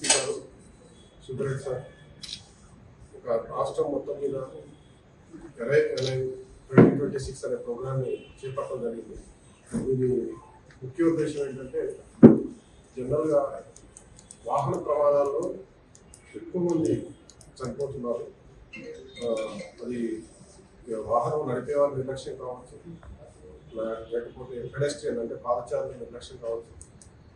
DC గారు సుబ్రెడ్డి sir ఒక రాష్ట్రం మొత్తం మీద ట్వంటీ ట్వంటీ సిక్స్ అనే ప్రోగ్రామ్ని చేపట్టడం జరిగింది. దీని ముఖ్య ఉద్దేశం ఏంటంటే జనరల్గా వాహన ప్రమాదాల్లో ఎక్కువ మంది చనిపోతున్నారు. అది వాహనం నడిపే వాళ్ళు నిర్లక్ష్యం కావచ్చు లేకపోతే పెడెస్ట్రియన్ అంటే పాదచారులు నిర్లక్ష్యం కావచ్చు.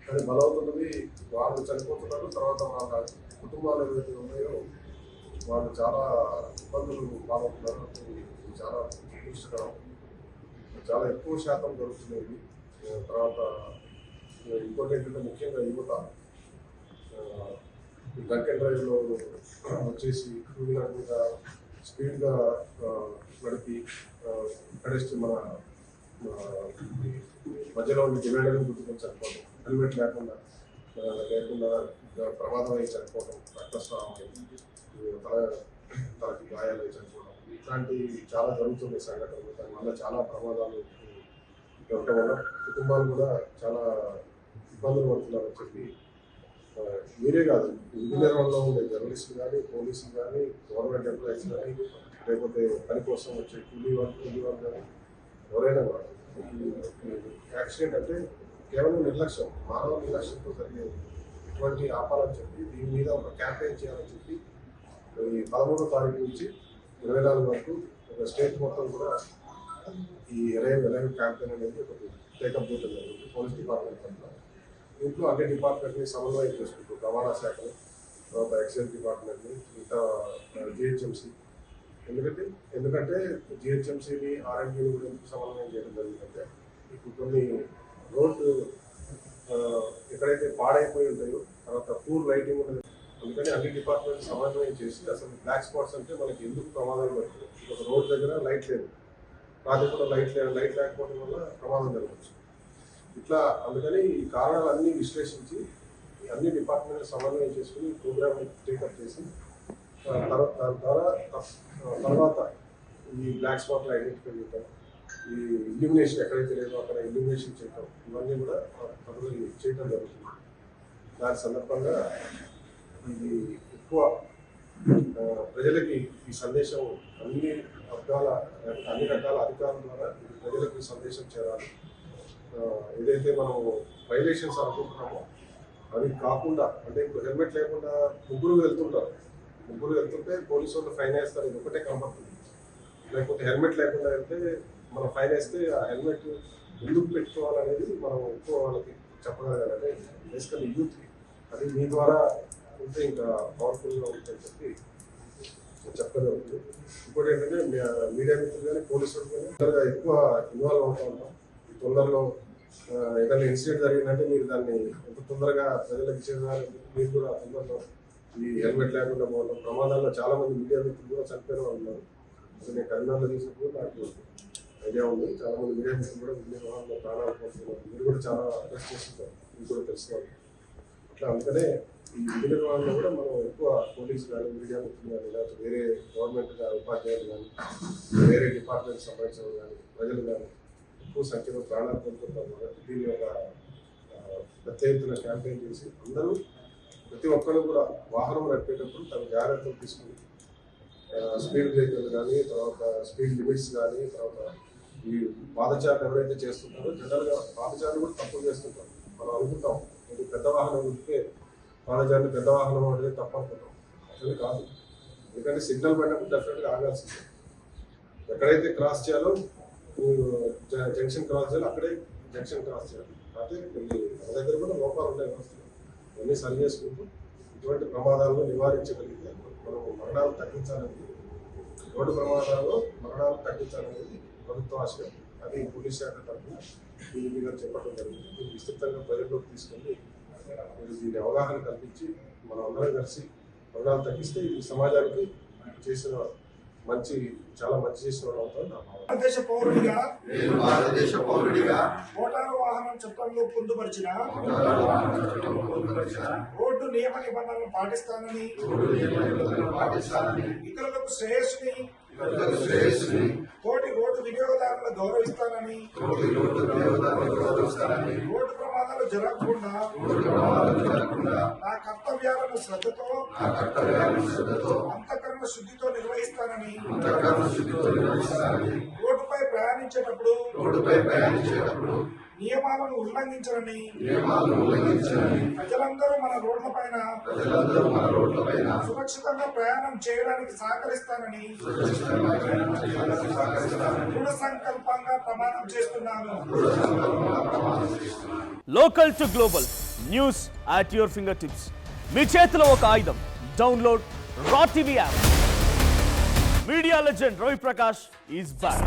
కానీ బలవుతున్నది వాళ్ళు చనిపోతున్నారు తర్వాత వాళ్ళ కుటుంబాలు ఏవైతే ఉన్నాయో వాళ్ళు చాలా ఇబ్బందులు పాలవుతున్నారు. చాలా దృష్టికరం చాలా ఎక్కువ శాతం జరుగుతున్నాయి. తర్వాత ఇంకోటి ఏంటంటే ముఖ్యంగా యువత డ్రంక్ అండ్ డ్రైవ్లో వచ్చేసి టూ వీలర్ మీద స్పీడ్గా నడిపి కడేస్తే మన మధ్యలో ఉండి డివైడర్ని గుర్తుకొని చనిపోవడం. హెల్మెట్ లేకుండా లేకుండా ప్రమాదం అయి చనిపోవడం రక్తస్రావం అయి, తల తలకి గాయాలు అయి చనిపోవడం ఇట్లాంటివి చాలా జరుగుతున్నాయి సంఘటనలు. దానివల్ల చాలా ప్రమాదాలు ఉండటం వల్ల కుటుంబాలు కూడా చాలా ఇబ్బందులు పడుతున్నారని చెప్పి మీరే కాదు ఇంజనీర్ నిర్వహణలో ఉండే జర్నలిస్టులు కానీ పోలీసులు కానీ గవర్నమెంట్ ఎంప్లాయీస్ కానీ లేకపోతే పని కోసం వచ్చే కూలీ వాళ్ళు కూలీ వాళ్ళు కానీ ఎవరైనా కూడా యాక్సిడెంట్ అంటే కేవలం నిర్లక్ష్యం మానవ నిర్లక్ష్యంతో జరిగేది ఇటువంటి ఆపాలని చెప్పి దీని మీద ఒక క్యాంపెయిన్ చేయాలని చెప్పి ఈ పదమూడో తారీఖు నుంచి ఇరవై నాలుగు వరకు ఒక స్టేట్ మొత్తం కూడా ఈ ఎలైవ్ ఎలైవ్ క్యాంపెయిన్ అనేది ఒకటి టేకప్ చేయడం జరిగింది పోలీస్ డిపార్ట్మెంట్ తరఫున. దీంట్లో అన్ని డిపార్ట్మెంట్ని సమన్వయం చేసుకుంటూ రవాణా శాఖలు తర్వాత ఎక్సైజ్ డిపార్ట్మెంట్ని ఇంకా జిహెచ్ఎంసీ. ఎందుకంటే ఎందుకంటే జిహెచ్ఎంసీని ఆర్ఎండ్బీని కూడా సమన్వయం చేయడం జరిగిందంటే ఇప్పుడు కొన్ని రోడ్డు ఎక్కడైతే పాడైపోయి ఉంటాయో తర్వాత పూర్ లైటింగ్ ఉంటుంది. అందుకని అన్ని డిపార్ట్మెంట్ సమన్వయం చేసి అసలు బ్లాక్ స్పాట్స్ అంటే మనకి ఎందుకు ప్రమాదాలు పడుతుంది ఒక రోడ్ దగ్గర లైట్ లేదు. రాత్రి కూడా లైట్ లేదు. లైట్ లేకపోవడం వల్ల ప్రమాదం జరగవచ్చు ఇట్లా అందుకని ఈ కారణాలన్నీ విశ్లేషించి అన్ని డిపార్ట్మెంట్ సమన్వయం చేసుకుని ప్రోగ్రామ్ టేకప్ చేసి తర్వాత దాని ద్వారా తర్వాత ఈ బ్లాక్ స్పాట్లు ఐడెంటిఫై చేయటం ఇల్యూమినేషన్ ఎక్కడైతే లేదో అక్కడ ఇల్యూమినేషన్ చేయటం ఇవన్నీ కూడా పనులు చేయటం జరుగుతుంది. దాని సందర్భంగా ఇది ఎక్కువ ప్రజలకి ఈ సందేశం అన్ని వర్గాల అన్ని రకాల అధికారుల ద్వారా ఇది ప్రజలకు ఈ సందేశం చేరాలి. ఏదైతే మనం వైలేషన్స్ అనుకుంటున్నామో అవి కాకుండా అంటే ఇప్పుడు హెల్మెట్ లేకుండా ముగ్గురు వెళ్తుంటారు. ముగ్గురు వెళ్తుంటే పోలీసు వాళ్ళు ఫైన్ వేస్తారు ఇది ఒకటే కనబడుతుంది. లేకపోతే హెల్మెట్ లేకుండా వెళ్తే మనం ఫైన్ వేస్తే ఆ హెల్మెట్ ఎందుకు పెట్టుకోవాలనేది మనం ఎక్కువ వాళ్ళకి చెప్పగలగాలంటే బేసికల్లీ యూత్కి అది మీ ద్వారా ఉంటే ఇంకా పవర్ఫుల్గా ఉంటుందని చెప్పి చెప్పగలుగుతుంది ఇంకోటి ఏంటంటే మీడియా మిత్రులు కానీ పోలీసులు కానీ తొందరగా ఎక్కువ ఇన్వాల్వ్ అవుతూ ఉంటాం. ఈ తొందరలో ఏదైనా ఇన్సిడెంట్ జరిగిందంటే మీరు దాన్ని ఎంత తొందరగా ప్రజలకు ఇచ్చేదాన్ని మీరు కూడా తొందరలో ఈ హెల్మెట్ లేకుండా పోవడం ప్రమాదాల్లో చాలా మంది మీడియా మిత్రులు కూడా చనిపోయిన వాళ్ళు ఉన్నారు. నేను కరీంనగర్లో చూసినప్పుడు నాకు ఐడియా ఉంది. చాలా మంది మీడియా మిత్రులు కూడా విజయ వాహనంలో ప్రాణాలు పోతున్నారు మీరు కూడా చాలా అడ్రస్ చేస్తుంటారు. మీకు కూడా తెలుసుకోవాలి. అట్లా అందుకనే ఈ విధి నిర్వహణలో కూడా మనం ఎక్కువ పోలీసు కానీ మీడియా మిత్రులు కానీ లేకపోతే వేరే గవర్నమెంట్ కానీ ఉపాధ్యాయులు కానీ వేరే డిపార్ట్మెంట్ సంబంధించిన కానీ ప్రజలు కానీ ఎక్కువ సంఖ్యలో ప్రాణాలు కోల్పోతారు. కాబట్టి దీని ఒక పెద్ద ఎత్తున క్యాంపెయిన్ చేసి అందరూ ప్రతి ఒక్కరు కూడా వాహనం నడిపేటప్పుడు తన జాగ్రత్తలు తీసుకుని స్పీడ్ బ్రేకర్లు కానీ తర్వాత స్పీడ్ లిమిట్స్ కానీ తర్వాత ఈ పాదచారులు ఎవరైతే చేస్తుంటారో జనరల్గా పాదచారులు కూడా తప్పు చేస్తుంటారు. మనం అనుకుంటాం ఇది పెద్ద వాహనం ఉంటే పాదచారులు పెద్ద వాహనం అనేది తప్పు అనుకుంటాం అసలు కాదు. ఎందుకంటే సిగ్నల్ పడినప్పుడు డెఫినెట్గా ఆగాల్సిందే. ఎక్కడైతే క్రాస్ చేయాలో జ- జంక్షన్ క్రాస్ చేయాలో అక్కడే జంక్షన్ క్రాస్ చేయాలి. అయితే కొన్ని మన దగ్గర కూడా లోపాలు ఉన్నాయి వ్యవస్థలో. ఇవన్నీ సరి చేసుకుంటూ ఇటువంటి ప్రమాదాలను నివారించగలిగితే మనం మరణాలు తగ్గించాలని రోడ్డు ప్రమాదాల్లో మరణాలు తగ్గించాలనేది ప్రభుత్వ ఆశయం. అది పోలీస్ శాఖ తరఫున దీని మీద చెప్పడం జరిగింది. దీన్ని విస్తృతంగా ప్రజల్లోకి తీసుకెళ్ళి మీరు దీని అవగాహన కల్పించి మనం అందరం కలిసి మరణాలు తగ్గిస్తే ఈ సమాజానికి చేసిన మంచి చాలా మంచి చేసిన భారతదేశ పౌరుడిగా భారతదేశ పౌరుడిగా మోటారు వాహనం చట్టంలో పొందుపరిచిన రోడ్డు నియమ నిబంధనలను పాటిస్తానని ఇతరులకు శ్రేయస్సుని తోటి రోడ్డు వినియోగదారులను గౌరవిస్తానని రోడ్డు ప్రమాదాలు జరగకుండా నా కర్తవ్యాలను శ్రద్ధతో నా కర్తవ్యాలను శ్రద్ధతో అంతఃకరణ శుద్ధితో నిర్వహిస్తానని అంతఃకరణ శుద్ధితో నిర్వహిస్తానని రోడ్డుపై ప్రయాణించేటప్పుడు రోడ్డుపై ప్రయాణించేటప్పుడు నియమాలను ఉల్లంఘించాలని ప్రజలందరూ మన రోడ్లపైన ప్రజలందరూ మన రోడ్లపైన సురక్షితంగా ప్రయాణం చేయడానికి సహకరిస్తానని దృఢ సంకల్పంగా ప్రమాణం చేస్తున్నాను. Local to global news at your finger tips మీ చేతిలో ఒక ఆయుధం. డౌన్లోడ్ రా TV app media legend Ravi Prakash is back